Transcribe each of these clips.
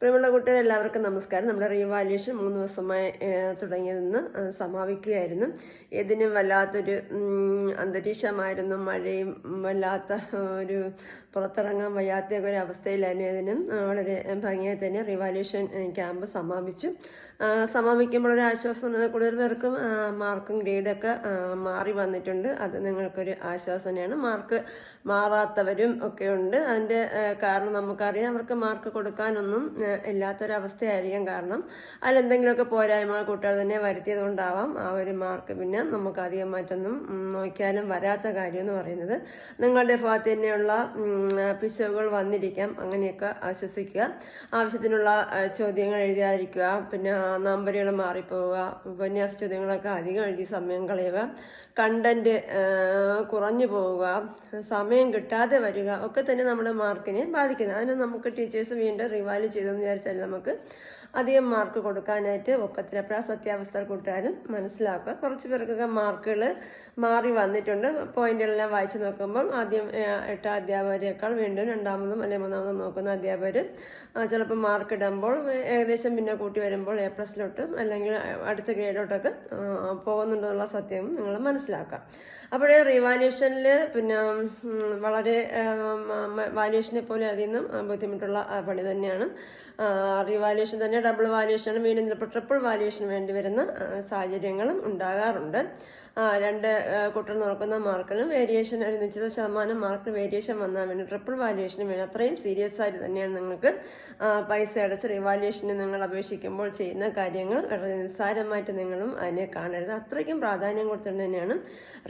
പ്രിയമുള്ള കുട്ടികൾ എല്ലാവർക്കും നമസ്കാരം. നമ്മുടെ റീവാല്യൂഷൻ മൂന്ന് ദിവസമായി തുടങ്ങിയതെന്ന് സമാപിക്കുകയായിരുന്നു. ഇതിനും വല്ലാത്തൊരു അന്തരീക്ഷമായിരുന്നു. മഴയും വല്ലാത്ത ഒരു പുറത്തിറങ്ങാൻ വയ്യാത്ത ഒരു അവസ്ഥയിലായിരുന്നു ഇതിനും വളരെ ഭംഗിയായി തന്നെ റീവാല്യൂഷൻ ക്യാമ്പ് സമാപിച്ചു. സമാപിക്കുമ്പോൾ ഒരു ആശ്വാസം. കൂടുതൽ പേർക്കും മാർക്കും ഗ്രേഡൊക്കെ മാറി വന്നിട്ടുണ്ട്. അത് നിങ്ങൾക്കൊരു ആശ്വാസനയാണ് മാർക്ക് മാറാത്തവരും ഒക്കെ ഉണ്ട്. അതിന്റെ കാരണം നമുക്കറിയാം അവർക്ക് മാർക്ക് കൊടുക്കാനൊന്നും ഇല്ലാത്തൊരവസ്ഥയായിരിക്കാം കാരണം അതിലെന്തെങ്കിലുമൊക്കെ പോരായ്മകൾ കുട്ടികൾ തന്നെ വരുത്തിയത് കൊണ്ടാവാം ആ ഒരു മാർക്ക് പിന്നെ നമുക്ക് അധികം മറ്റൊന്നും നോക്കിയാലും വരാത്ത കാര്യം എന്ന് പറയുന്നത്. നിങ്ങളുടെ ഭാഗത്ത് തന്നെയുള്ള പിശകുകൾ വന്നിരിക്കാം. അങ്ങനെയൊക്കെ ആശ്വസിക്കുക. ആവശ്യത്തിനുള്ള ചോദ്യങ്ങൾ എഴുതിയായിരിക്കുക പിന്നെ നമ്പറുകൾ മാറിപ്പോവുക. ഉപന്യാസ ചോദ്യങ്ങളൊക്കെ അധികം എഴുതി സമയം കളയുക. കണ്ടന്റ് കുറഞ്ഞു പോവുക. സമയം കിട്ടാതെ വരിക. ഒക്കെ തന്നെ നമ്മുടെ മാർക്കിനെ ബാധിക്കുന്നത് അതിന് നമുക്ക് ടീച്ചേഴ്സ് വീണ്ടും റിവാല്യൂ ചെയ്തെന്ന് വിചാരിച്ചാൽ നമുക്ക് അധികം മാർക്ക് കൊടുക്കാനായിട്ട് ഒക്കത്തില്ല. അപ്പോൾ ആ സത്യാവസ്ഥ കൂട്ടുകാരും മനസ്സിലാക്കുക. കുറച്ച് പേർക്കൊക്കെ മാർക്കുകൾ മാറി വന്നിട്ടുണ്ട്. പോയിന്റുകളെല്ലാം വായിച്ചു നോക്കുമ്പോൾ ആദ്യം എട്ട അധ്യാപകരെക്കാൾ വീണ്ടും രണ്ടാമതും അല്ലെങ്കിൽ മൂന്നാമതും നോക്കുന്ന അധ്യാപകർ ചിലപ്പോൾ മാർക്ക് ഇടുമ്പോൾ ഏകദേശം പിന്നെ കൂട്ടി വരുമ്പോൾ എ പ്ലസിലോട്ടും അല്ലെങ്കിൽ അടുത്ത ഗ്രേഡിലോട്ടൊക്കെ പോകുന്നുണ്ടെന്നുള്ള സത്യം നിങ്ങൾ മനസ്സിലാക്കുക. അപ്പോഴേ റിവാല്യൂഷനിൽ പിന്നെ വളരെ വാല്യൂഷനെ പോലെ അതിൽ നിന്നും ബുദ്ധിമുട്ടുള്ള പണി തന്നെയാണ്. റിവാല്യൂഷൻ തന്നെ ഡബിൾ വാല്യൂഷൻ വീണ്ടും ചിലപ്പോൾ ട്രിപ്പിൾ വാല്യൂഷൻ വേണ്ടി വരുന്ന സാഹചര്യങ്ങളും ഉണ്ടാകാറുണ്ട്. രണ്ട് കുട്ടികൾ നോക്കുന്ന മാർക്കിലും വേരിയേഷൻ ഒരു നിശ്ചിത ശതമാനം മാർക്ക് വേരിയേഷൻ വന്നാൽ വേണ്ടി ട്രിപ്പിൾ വാല്യുവേഷന് വേണ്ടി അത്രയും സീരിയസ് ആയിട്ട് തന്നെയാണ് നിങ്ങൾക്ക് പൈസ അടച്ച് റിവാല്യൂഷന് നിങ്ങൾ അപേക്ഷിക്കുമ്പോൾ ചെയ്യുന്ന കാര്യങ്ങൾ വളരെ നിസ്സാരമായിട്ട് നിങ്ങളും അതിനെ കാണരുത്. അത്രയ്ക്കും പ്രാധാന്യം കൊടുത്തുകൊണ്ട് തന്നെയാണ്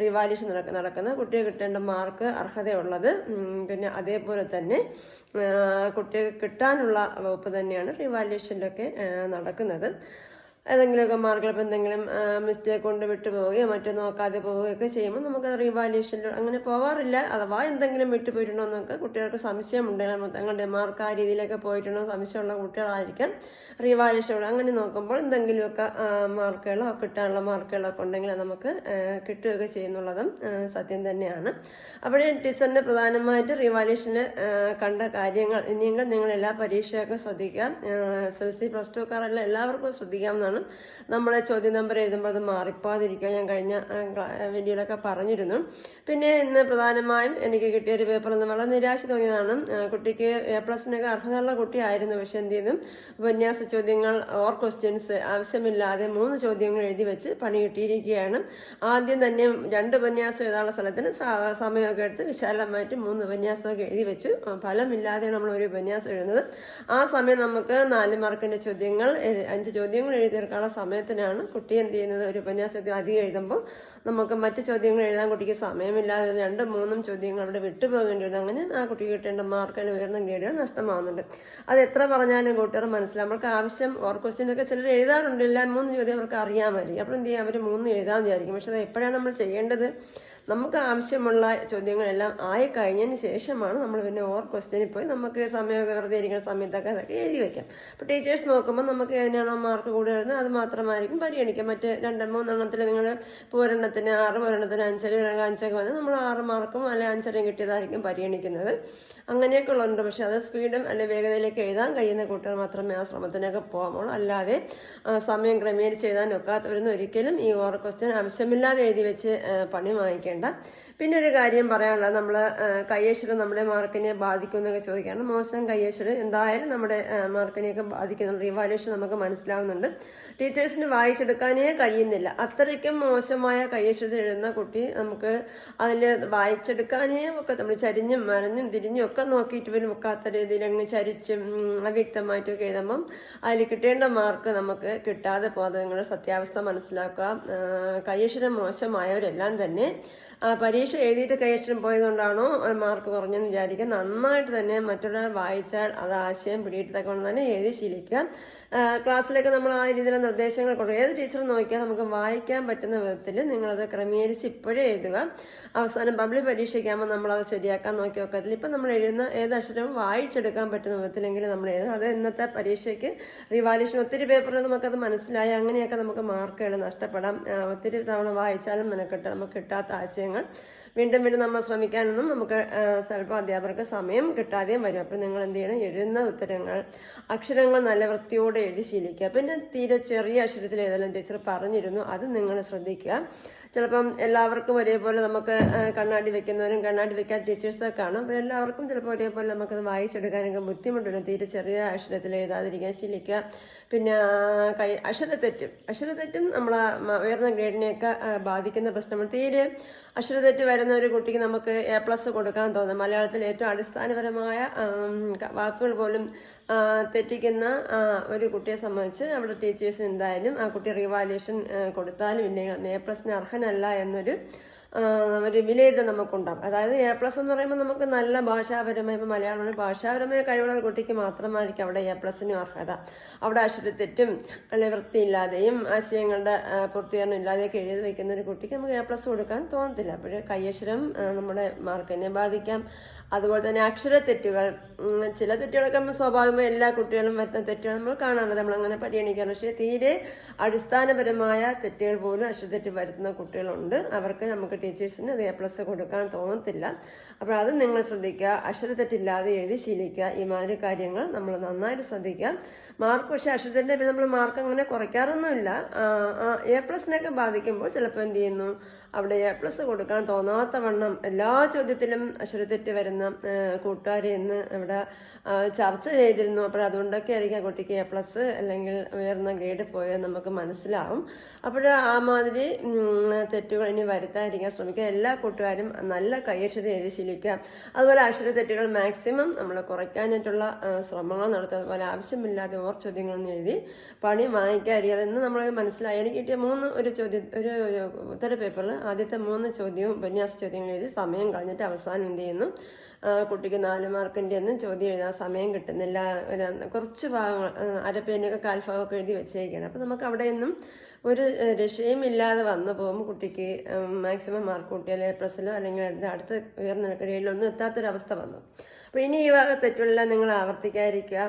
റിവാല്യൂഷൻ നടക്ക നടക്കുന്നത്. കുട്ടിയെ കിട്ടേണ്ട മാർക്ക് അർഹതയുള്ളത് പിന്നെ അതേപോലെ തന്നെ കുട്ടികൾക്ക് കിട്ടാനുള്ള വകുപ്പ് തന്നെയാണ് റിവാല്യൂഷനിലൊക്കെ ആ, നടക്കുന്നത്. ഏതെങ്കിലുമൊക്കെ മാർക്കിൽ എന്തെങ്കിലും മിസ്റ്റേക്ക് കൊണ്ട് വിട്ടു പോവുകയോ മറ്റോ നോക്കാതെ പോവുകയൊക്കെ ചെയ്യുമ്പോൾ നമുക്ക് റീവാലുവേഷനിൽ അങ്ങനെ പോവാറില്ല. അഥവാ എന്തെങ്കിലും വിട്ടു പോയിട്ടുണ്ടോ എന്നൊക്കെ കുട്ടികൾക്ക് സംശയമുണ്ടെങ്കിൽ തങ്ങളുടെ മാർക്ക് ആ രീതിയിലൊക്കെ പോയിട്ടുണ്ടോ സംശയമുള്ള കുട്ടികളായിരിക്കാം. റിവാല്യൂഷൻ അങ്ങനെ നോക്കുമ്പോൾ എന്തെങ്കിലുമൊക്കെ മാർക്കുകളോ കിട്ടാനുള്ള മാർക്കുകളോ ഒക്കെ ഉണ്ടെങ്കിൽ നമുക്ക് കിട്ടുകയൊക്കെ ചെയ്യുന്നുള്ളതും സത്യം തന്നെയാണ്. അവിടെ ടീച്ചറിന് പ്രധാനമായിട്ട് റിവാല്യൂഷനിൽ കണ്ട കാര്യങ്ങൾ ഇനിയെങ്കിലും നിങ്ങൾ എല്ലാ പരീക്ഷയൊക്കെ ശ്രദ്ധിക്കുക. S L C plus two കാറല്ല എല്ലാവർക്കും ശ്രദ്ധിക്കാവുന്നതാണ്. നമ്മളെ ചോദ്യ നമ്പർ എഴുതുമ്പോൾ അത് മാറിപ്പോകാതിരിക്കുക ഞാൻ കഴിഞ്ഞ വീഡിയോയിലൊക്കെ പറഞ്ഞിരുന്നു. പിന്നെ ഇന്ന് പ്രധാനമായും എനിക്ക് കിട്ടിയ ഒരു പേപ്പർ എന്ന് വളരെ നിരാശ തോന്നിയതാണ്. കുട്ടിക്ക് എ പ്ലസിനൊക്കെ അർഹതയുള്ള കുട്ടിയായിരുന്നു. പക്ഷെ എന്ത് ചെയ്തു? ഉപന്യാസ ചോദ്യങ്ങൾ ഓർ ക്വസ്റ്റ്യൻസ് ആവശ്യമില്ലാതെ മൂന്ന് ചോദ്യങ്ങൾ എഴുതി വെച്ച് പണി കിട്ടിയിരിക്കുകയാണ്. ആദ്യം തന്നെ രണ്ട് ഉപന്യാസം എഴുതാനുള്ള സ്ഥലത്തിന് സമയമൊക്കെ എടുത്ത് വിശാലമായിട്ട് മൂന്ന് ഉപന്യാസമൊക്കെ എഴുതി വെച്ചു. ഫലമില്ലാതെ നമ്മൾ ഒരു ഉപന്യാസം എഴുതുന്നത്. ആ സമയം നമുക്ക് നാല് മാർക്കിന്റെ ചോദ്യങ്ങൾ അഞ്ച് ചോദ്യങ്ങൾ എഴുതി തീർക്കാനുള്ള സമയത്തിനാണ് കുട്ടി എന്ത് ചെയ്യുന്നത്? ഒരു ഉപന്യാസ ചോദ്യം അധികം എഴുതുമ്പോൾ നമുക്ക് മറ്റ് ചോദ്യങ്ങൾ എഴുതാൻ കുട്ടിക്ക് സമയമില്ലാതെ രണ്ടും മൂന്നും ചോദ്യങ്ങൾ അവിടെ വിട്ടുപോകേണ്ടി വരും അങ്ങനെ ആ കുട്ടിക്ക് കിട്ടേണ്ട മാർക്കുകൾ ഉയർന്ന ഗ്രേഡുകൾ നഷ്ടമാവുന്നുണ്ട്. അത് എത്ര പറഞ്ഞാലും കൂട്ടുകാർ മനസ്സിലാവും. നമ്മൾക്ക് ആവശ്യം ഓർ ക്വസ്റ്റ്യൻ ഒക്കെ ചിലർ എഴുതാറുണ്ട്. എല്ലാം മൂന്ന് ചോദ്യം അവർക്ക് അറിയാമായിരിക്കും. അപ്പോൾ എന്ത് ചെയ്യാം? അവർ മൂന്ന് എഴുതാമെന്ന് വിചാരിക്കും. പക്ഷെ അത് എപ്പോഴാണ് നമ്മൾ ചെയ്യേണ്ടത്? നമുക്ക് ആവശ്യമുള്ള ചോദ്യങ്ങളെല്ലാം ആയി കഴിഞ്ഞതിന് ശേഷമാണ് നമ്മൾ പിന്നെ ഓർ ക്വസ്റ്റ്യനിൽ പോയി നമുക്ക് സമയമൊക്കെ വെറുതെ ഇരിക്കുന്ന സമയത്തൊക്കെ അതൊക്കെ എഴുതി വയ്ക്കാം അപ്പോൾ ടീച്ചേഴ്സ് നോക്കുമ്പോൾ നമുക്ക് ഏതിനാണോ മാർക്ക് കൂടുതൽ വരുന്നത് അത് മാത്രമായിരിക്കും പരിഗണിക്കുക മറ്റ് രണ്ട് മൂന്നെണ്ണത്തിൽ നിങ്ങൾ ഇപ്പോൾ ആറ് ഒരെണ്ണത്തിന് അഞ്ചര അഞ്ചൊക്കെ വന്ന് നമ്മൾ ആറ് മാർക്കും അല്ലെങ്കിൽ അഞ്ചരയും കിട്ടിയതായിരിക്കും പരിഗണിക്കുന്നത്. അങ്ങനെയൊക്കെ ഉള്ളതുണ്ട് പക്ഷേ അത് സ്പീഡും അല്ലെ വേഗതയിലേക്ക് എഴുതാൻ കഴിയുന്ന കുട്ടികൾ മാത്രമേ ആ ശ്രമത്തിനൊക്കെ പോകാമുള്ളൂ. അല്ലാതെ സമയം ക്രമീകരിച്ച് എഴുതാൻ ഒക്കാത്തവരൊന്നും ഒരിക്കലും ഈ ഓർ ക്വസ്റ്റ്യൻ ആവശ്യമില്ലാതെ എഴുതി വെച്ച് പണി വാങ്ങിക്കേണ്ട. പിന്നെ ഒരു കാര്യം പറയാനുള്ളത്. നമ്മൾ കയ്യക്ഷരം നമ്മുടെ മാർക്കിനെ ബാധിക്കുമെന്നൊക്കെ ചോദിക്കാണ് മോശം കയ്യക്ഷരം എന്തായാലും നമ്മുടെ മാർക്കിനെയൊക്കെ ബാധിക്കുന്നുണ്ട്. റിവാലുവേഷൻ നമുക്ക് മനസ്സിലാവുന്നുണ്ട്. ടീച്ചേഴ്സിന് വായിച്ചെടുക്കാനേ കഴിയുന്നില്ല. അത്രയ്ക്കും മോശമായ കയ്യക്ഷരത്തിൽ എഴുതുന്ന കുട്ടി നമുക്ക് അതിൽ വായിച്ചെടുക്കാനേ ഒക്കെ നമ്മൾ ചരിഞ്ഞും മരഞ്ഞും തിരിഞ്ഞും ഒക്കെ നോക്കിയിട്ട് പിന്നെ ഒക്കാത്ത രീതിയിൽ അങ്ങ് ചരിച്ചും അവ്യക്തമായിട്ടൊക്കെ എഴുതുമ്പം അതിൽ കിട്ടേണ്ട മാർക്ക് നമുക്ക് കിട്ടാതെ പോകാതെ നിങ്ങളുടെ സത്യാവസ്ഥ മനസ്സിലാക്കുക. കയ്യക്ഷരം മോശമായവരെല്ലാം തന്നെ ആ, പരീക്ഷ എഴുതിയിട്ട് കൈയക്ഷരം പോയതുകൊണ്ടാണോ മാർക്ക് കുറഞ്ഞെന്ന് വിചാരിക്കുക. നന്നായിട്ട് തന്നെ മറ്റൊരാൾ വായിച്ചാൽ അത് ആശയം പിടിയിട്ടതൊക്കെ തന്നെ എഴുതി ശീലിക്കുക. ക്ലാസ്സിലൊക്കെ നമ്മൾ ആ രീതിയിലുള്ള നിർദ്ദേശങ്ങൾ കൊടുക്കും ഏത് ടീച്ചർ നോക്കിയാൽ നമുക്ക് വായിക്കാൻ പറ്റുന്ന വിധത്തിൽ നിങ്ങളത് ക്രമീകരിച്ച് ഇപ്പോഴേ എഴുതുക. അവസാനം പബ്ലിക് പരീക്ഷയ്ക്കാകുമ്പോൾ നമ്മളത് ശരിയാക്കാൻ നോക്കി വെക്കത്തിൽ ഇപ്പം നമ്മൾ എഴുതുന്ന ഏത് അക്ഷരവും വായിച്ചെടുക്കാൻ പറ്റുന്ന വിധത്തിലെങ്കിലും നമ്മൾ എഴുതുക. അത് ഇന്നത്തെ പരീക്ഷയ്ക്ക് റിവാലിഷൻ ഒത്തിരി പേപ്പറിൽ നമുക്കത് മനസ്സിലായി. അങ്ങനെയൊക്കെ നമുക്ക് മാർക്കുകൾ നഷ്ടപ്പെടാം. ഒത്തിരി തവണ വായിച്ചാലും മെനക്കെട്ട് നമുക്ക് കിട്ടാത്ത ആശയങ്ങൾ വീണ്ടും വീണ്ടും നമ്മൾ ശ്രമിക്കാനൊന്നും നമുക്ക് ചിലപ്പോൾ അധ്യാപകർക്ക് സമയം കിട്ടാതെയും വരും. അപ്പം നിങ്ങൾ എന്ത് ചെയ്യണം? എഴുതുന്ന ഉത്തരങ്ങൾ അക്ഷരങ്ങൾ നല്ല വൃത്തിയോടെ എഴുതി ശീലിക്കുക. പിന്നെ തീരെ ചെറിയ അക്ഷരത്തിൽ എഴുതലും ടീച്ചർ പറഞ്ഞിരുന്നു. അത് നിങ്ങൾ ശ്രദ്ധിക്കുക. ചിലപ്പം എല്ലാവർക്കും ഒരേപോലെ നമുക്ക് കണ്ണാടി വെക്കുന്നവരും കണ്ണാടി വെക്കാൻ ടീച്ചേഴ്സൊക്കെ കാണും. അപ്പോൾ എല്ലാവർക്കും ചിലപ്പോൾ ഒരേപോലെ നമുക്കത് വായിച്ചെടുക്കാനൊക്കെ ബുദ്ധിമുട്ടുണ്ട്. തീരെ ചെറിയ അക്ഷരത്തിൽ എഴുതാതിരിക്കാൻ ശീലിക്കുക. പിന്നെ കൈ അക്ഷരത്തെറ്റും അക്ഷരത്തെറ്റും നമ്മളെ ഉയർന്ന ഗ്രേഡിനെയൊക്കെ ബാധിക്കുന്ന പ്രശ്നമാണ്. തീരെ അക്ഷരത്തെറ്റ് വരുന്ന ഒരു കുട്ടിക്ക് നമുക്ക് എ പ്ലസ് കൊടുക്കാൻ തോന്നും. മലയാളത്തിൽ ഏറ്റവും അടിസ്ഥാനപരമായ വാക്കുകൾ പോലും തെറ്റിക്കുന്ന ഒരു കുട്ടിയെ സംബന്ധിച്ച് അവിടെ ടീച്ചേഴ്സ് എന്തായാലും ആ കുട്ടി റിവാലുവേഷൻ കൊടുത്താലും ഇല്ലെങ്കിൽ എ പ്ലസിന് അർഹനല്ല എന്നൊരു ഒരു വിലയിരുത്തൽ നമുക്കുണ്ടാകും അതായത് എ പ്ലസ് എന്ന് പറയുമ്പോൾ നമുക്ക് നല്ല ഭാഷാപരമായ ഇപ്പോൾ മലയാളം ഭാഷാപരമായ കഴിവുള്ള കുട്ടിക്ക് മാത്രമായിരിക്കും അവിടെ എ പ്ലസിനും അർഹത. അവിടെ അക്ഷരത്തെറ്റും അല്ലെങ്കിൽ വൃത്തിയില്ലാതെയും ആശയങ്ങളുടെ പൂർത്തീകരണം ഇല്ലാതെയൊക്കെ എഴുതി വയ്ക്കുന്ന ഒരു കുട്ടിക്ക് നമുക്ക് എ പ്ലസ് കൊടുക്കാൻ തോന്നത്തില്ല. അപ്പോൾ കയ്യക്ഷരം നമ്മുടെ മാർക്കിനെ ബാധിക്കാം. അതുപോലെ തന്നെ അക്ഷരത്തെറ്റുകൾ തെറ്റുകൾ ചില തെറ്റുകളൊക്കെ നമ്മൾ സ്വാഭാവികമായി എല്ലാ കുട്ടികളും വരുന്ന തെറ്റുകൾ നമ്മൾ കാണാറുണ്ട്. നമ്മളങ്ങനെ പരിഗണിക്കാറ് പക്ഷേ തീരെ അടിസ്ഥാനപരമായ തെറ്റുകൾ പോലും അക്ഷരത്തെറ്റ് വരുത്തുന്ന കുട്ടികളുണ്ട്. അവർക്ക് നമുക്ക് ടീച്ചേഴ്സിന് അത് എ പ്ലസ് കൊടുക്കാൻ തോന്നത്തില്ല. അപ്പോൾ അത് നിങ്ങൾ ശ്രദ്ധിക്കുക. അക്ഷരത്തെറ്റില്ലാതെ എഴുതി ശീലിക്കുക. ഈ മാതിരി കാര്യങ്ങൾ നമ്മൾ നന്നായിട്ട് ശ്രദ്ധിക്കുക. മാർക്ക് പക്ഷേ അക്ഷരത്തിന്റെ പിന്നെ നമ്മൾ മാർക്ക് അങ്ങനെ കുറയ്ക്കാറൊന്നുമില്ല. എ പ്ലസിനൊക്കെ ബാധിക്കുമ്പോൾ ചിലപ്പോൾ എന്ത് ചെയ്യുന്നു? അവിടെ എ പ്ലസ് കൊടുക്കാൻ തോന്നാത്ത വണ്ണം എല്ലാ ചോദ്യത്തിലും അക്ഷരത്തെറ്റ് വരുന്ന കൂട്ടുകാരെ ഇന്ന് ഇവിടെ ചർച്ച ചെയ്തിരുന്നു. അപ്പോൾ അതുകൊണ്ടൊക്കെ ആയിരിക്കും ആ കുട്ടിക്ക് എ പ്ലസ് അല്ലെങ്കിൽ ഉയർന്ന ഗ്രേഡ് പോയാൽ നമുക്ക് മനസ്സിലാവും. അപ്പോൾ ആ മാതിരി തെറ്റുകൾ ഇനി വരുത്താതിരിക്കാൻ ശ്രമിക്കുക. എല്ലാ കൂട്ടുകാരും നല്ല കൈയക്ഷരം എഴുതി അതുപോലെ അക്ഷരത്തെറ്റുകൾ മാക്സിമം നമ്മൾ കുറയ്ക്കാനായിട്ടുള്ള ശ്രമങ്ങൾ നടത്തുക. അതുപോലെ ആവശ്യമില്ലാതെ ഓർ ചോദ്യങ്ങളൊന്നും എഴുതി പണി വാങ്ങിക്കാതിരിക്കുക. അതെന്ന് നമ്മൾ മനസ്സിലായി. എനിക്ക് കിട്ടിയ മൂന്ന് ഒരു ചോദ്യം ഒരു ഉത്തര പേപ്പറിൽ ആദ്യത്തെ മൂന്ന് ചോദ്യവും ഉപന്യാസ ചോദ്യങ്ങൾ എഴുതി സമയം കളഞ്ഞിട്ട് അവസാനം എന്ത് ചെയ്യുന്നു? കുട്ടിക്ക് നാല് മാർക്കിന്റെ ഒന്നും ചോദ്യം എഴുതാൻ സമയം കിട്ടുന്നില്ല. കുറച്ച് ഭാഗങ്ങൾ അരപ്പേനൊക്കെ കാൽഭാഗമൊക്കെ എഴുതി വെച്ചേക്കാണ്. അപ്പോൾ നമുക്ക് അവിടെയൊന്നും ഒരു രക്ഷയും രക്ഷയുമില്ലാതെ വന്നു പോകുമ്പോൾ കുട്ടിക്ക് മാക്സിമം മാർക്ക് കൂട്ടിയാൽ എ പ്ലസ്സിലോ അല്ലെങ്കിൽ അടുത്ത ഉയർന്ന ഗ്രേഡിലൊന്നും എത്താത്തൊരവസ്ഥ വന്നു. അപ്പോൾ ഇനി ഈ വക തെറ്റുള്ള നിങ്ങൾ ആവർത്തിക്കാതിരിക്കുക.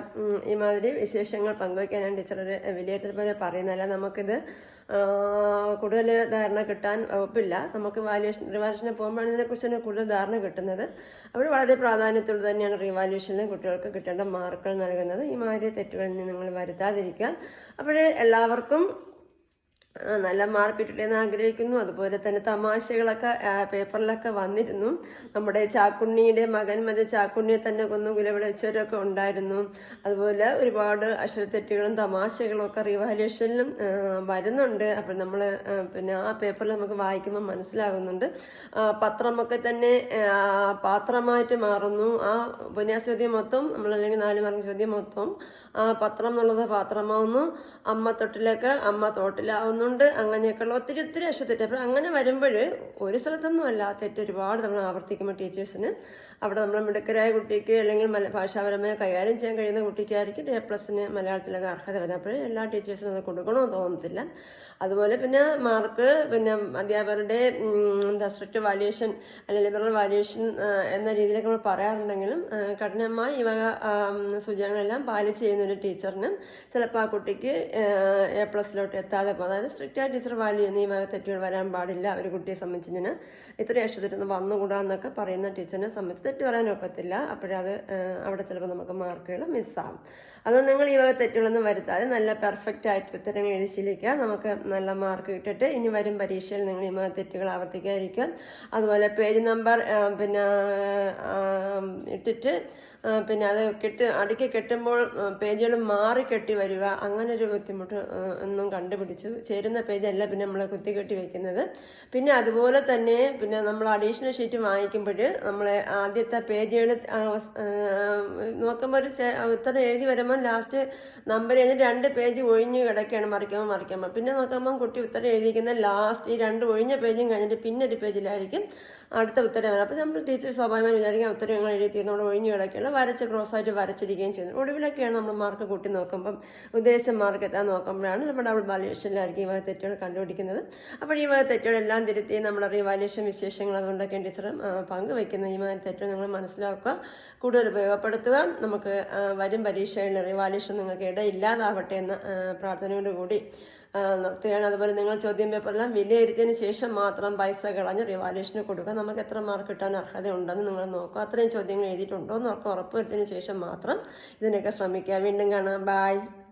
ഇമാതിരി വിശേഷങ്ങൾ പങ്കുവയ്ക്കാനാണ് ടീച്ചറുടെ വിലയിരുത്തൽ പോലെ പറയുന്നതല്ല നമുക്കിത് കൂടുതൽ ധാരണ കിട്ടാൻ വകുപ്പില്ല നമുക്ക് വാല്യുവേഷൻ റിവാലുവേഷന് പോകുമ്പോഴാണ് ഇതിനെക്കുറിച്ച് കൂടുതൽ ധാരണ കിട്ടുന്നത്. അവിടെ വളരെ പ്രാധാന്യത്തോടെ തന്നെയാണ് റിവാലുവേഷനിൽ കുട്ടികൾക്ക് കിട്ടേണ്ട മാർക്കുകൾ നൽകുന്നത്. ഈ മാതിരി തെറ്റുകളിൽ നിങ്ങൾ വരുത്താതിരിക്കുക. അപ്പോഴേ എല്ലാവർക്കും നല്ല മാർക്ക് കിട്ടട്ടെന്ന് ആഗ്രഹിക്കുന്നു. അതുപോലെ തന്നെ തമാശകളൊക്കെ പേപ്പറിലൊക്കെ വന്നിരുന്നു. നമ്മുടെ ചാക്കുണ്ണിയുടെ മകൻ മറ്റേ ചാക്കുണ്ണിയെ തന്നെ കൊന്നു കുലവിളിച്ചവരൊക്കെ ഉണ്ടായിരുന്നു. അതുപോലെ ഒരുപാട് അക്ഷരത്തെറ്റുകളും തമാശകളും ഒക്കെ റിവാലുവേഷനിലും വരുന്നുണ്ട്. അപ്പം നമ്മൾ പിന്നെ ആ പേപ്പറിൽ നമുക്ക് വായിക്കുമ്പോൾ മനസ്സിലാകുന്നുണ്ട്. പത്രമൊക്കെ തന്നെ പാത്രമായിട്ട് മാറുന്നു. ആ ഉപന്യാസ ചോദ്യം മൊത്തം നമ്മൾ അല്ലെങ്കിൽ നാല് മാർക്ക് ചോദ്യം മൊത്തം പത്രം എന്നുള്ളത് പാത്രമാവുന്നു. അമ്മ തൊട്ടിലൊക്കെ അമ്മ തോട്ടിലാവുന്നുണ്ട് അങ്ങനെയൊക്കെയുള്ള ഒത്തിരി ഒത്തിരി അക്ഷരത്തെറ്റ് അപ്പോൾ അങ്ങനെ വരുമ്പോൾ ഒരു സ്ഥലത്തൊന്നും അല്ല തെറ്റ് ഒരുപാട് നമ്മൾ ആവർത്തിക്കുമ്പോൾ ടീച്ചേഴ്സിന്. അവിടെ നമ്മൾ മിടുക്കരായ കുട്ടിക്ക് അല്ലെങ്കിൽ മല ഭാഷാപരമായി കൈകാര്യം ചെയ്യാൻ കഴിയുന്ന കുട്ടിക്കായിരിക്കും എ പ്ലസിന് മലയാളത്തിലൊക്കെ അർഹത വരുന്നത്. അപ്പോൾ എല്ലാ ടീച്ചേഴ്സിനും അത് കൊടുക്കണമെന്ന് തോന്നത്തില്ല. അതുപോലെ പിന്നെ മാർക്ക് പിന്നെ അധ്യാപകരുടെ എന്താ സ്ട്രിക്റ്റ് വാല്യുവേഷൻ അല്ലെങ്കിൽ ലിബറൽ വാല്യുവേഷൻ എന്ന രീതിയിലൊക്കെ നമ്മൾ പറയാറുണ്ടെങ്കിലും കഠിനമായി ആം, സൂചനകളെല്ലാം പാലിച്ച് ചെയ്യുന്ന ഒരു ടീച്ചറിന് ചിലപ്പോൾ ആ കുട്ടിക്ക് എ പ്ലസിലോട്ട് എത്താതെ പോകും അതായത് സ്ട്രിക്റ്റായ ടീച്ചർ വാല്യൂ ചെയ്യുന്ന ഈ തെറ്റുകൾ വരാൻ പാടില്ല. ഒരു കുട്ടിയെ സംബന്ധിച്ച് ഇങ്ങനെ ഇത്രയും അക്ഷരത്തിരുന്ന് വന്നുകൂടാ എന്നൊക്കെ പറയുന്ന ടീച്ചറിനെ സംബന്ധിച്ച് തെറ്റ് പറയാൻ ഒക്കത്തില്ല. അപ്പോഴത് അവിടെ ചിലപ്പോൾ നമുക്ക് മാർക്കുകൾ മിസ്സാകും അതുകൊണ്ട് നിങ്ങൾ ഈ വക തെറ്റുകളൊന്നും വരുത്താതെ നല്ല പെർഫെക്റ്റ് ആയിട്ട് ഉത്തരങ്ങൾ എഴുതി ശീലിക്കുക നമുക്ക് നല്ല മാർക്ക് കിട്ടിട്ട് ഇനി വരും പരീക്ഷയിൽ നിങ്ങൾ ഈ വക തെറ്റുകൾ ആവർത്തിക്കാതിരിക്കുക. അതുപോലെ പേജ് നമ്പർ പിന്നെ ഇട്ടിട്ട് പിന്നെ അത് കെട്ട് അടുക്കി കെട്ടുമ്പോൾ പേജുകൾ മാറി കെട്ടി വരിക. അങ്ങനെ ഒരു ബുദ്ധിമുട്ട് ഒന്നും കണ്ടുപിടിച്ചു. ചേരുന്ന പേജല്ല പിന്നെ നമ്മൾ കുത്തി കെട്ടി വെക്കുന്നത്. പിന്നെ അതുപോലെ തന്നെ പിന്നെ നമ്മൾ അഡീഷണൽ ഷീറ്റ് വാങ്ങിക്കുമ്പോൾ നമ്മൾ ആദ്യത്തെ പേജുകൾ നോക്കുമ്പോൾ ഒരു ഉത്തരം എഴുതി വരുമ്പോൾ ലാസ്റ്റ് നമ്പർ എഴുതി രണ്ട് പേജ് ഒഴിഞ്ഞ് കിടക്കുകയാണ് മറിക്കുമ്പോൾ മറിക്കുമ്പോൾ പിന്നെ നോക്കുമ്പോൾ കുട്ടി ഉത്തരം എഴുതിയിരിക്കുന്ന ലാസ്റ്റ് ഈ രണ്ട് ഒഴിഞ്ഞ പേജും കഴിഞ്ഞിട്ട് പിന്നെ ഒരു പേജിലായിരിക്കും അടുത്ത ഉത്തരം അപ്പോൾ നമ്മൾ ടീച്ചർ സ്വാഭാവികമായി വിചാരിക്കാം ഉത്തരങ്ങൾ എഴുതി നമ്മൾ ഒഴിഞ്ഞു കിടക്കുകയാണ്. വരച്ച് ക്രോസ് ആയിട്ട് വരച്ചിരിക്കുകയും ചെയ്യുന്നത് ഒടുവിലൊക്കെയാണ് നമ്മൾ മാർക്ക് കൂട്ടി നോക്കുമ്പം ഉദ്ദേശം മാർക്ക് എത്താൻ നോക്കുമ്പോഴാണ് നമ്മുടെ ഡബിൾ വാല്യുവേഷനിലായിരിക്കും ഈ വക തെറ്റുകൾ കണ്ടുപിടിക്കുന്നത്. അപ്പോൾ ഈ വക തെറ്റുകളെല്ലാം തിരുത്തി നമ്മുടെ റിവാല്യുവേഷൻ വിശേഷങ്ങൾ അതുകൊണ്ടൊക്കെ ടീച്ചർ പങ്കുവയ്ക്കുന്ന ഈ മാതിരി തെറ്റുകൾ നിങ്ങൾ മനസ്സിലാക്കുക കൂടുതൽ ഉപയോഗപ്പെടുത്തുക. നമുക്ക് വരും പരീക്ഷകളിൽ റിവാല്യുവേഷൻ നിങ്ങൾക്ക് ഇടയില്ലാതാവട്ടെ എന്ന പ്രാർത്ഥനയോടുകൂടി ആ, നിർത്തുകയാണ്. അതുപോലെ നിങ്ങൾ ചോദ്യം പേപ്പറെല്ലാം വിലയിരുത്തിയതിന് ശേഷം മാത്രം പൈസ കളഞ്ഞ് റിവാലുവേഷന് കൊടുക്കുക. നമുക്ക് എത്ര മാർക്ക് കിട്ടാൻ അർഹത ഉണ്ടെന്ന് നിങ്ങൾ നോക്കുക. അത്രയും ചോദ്യങ്ങൾ എഴുതിയിട്ടുണ്ടോ എന്ന് ഉറപ്പ് ഉറപ്പുവരുത്തിയതിന് ശേഷം മാത്രം ഇതിനൊക്കെ ശ്രമിക്കുക. വീണ്ടും കാണാം. ബായ്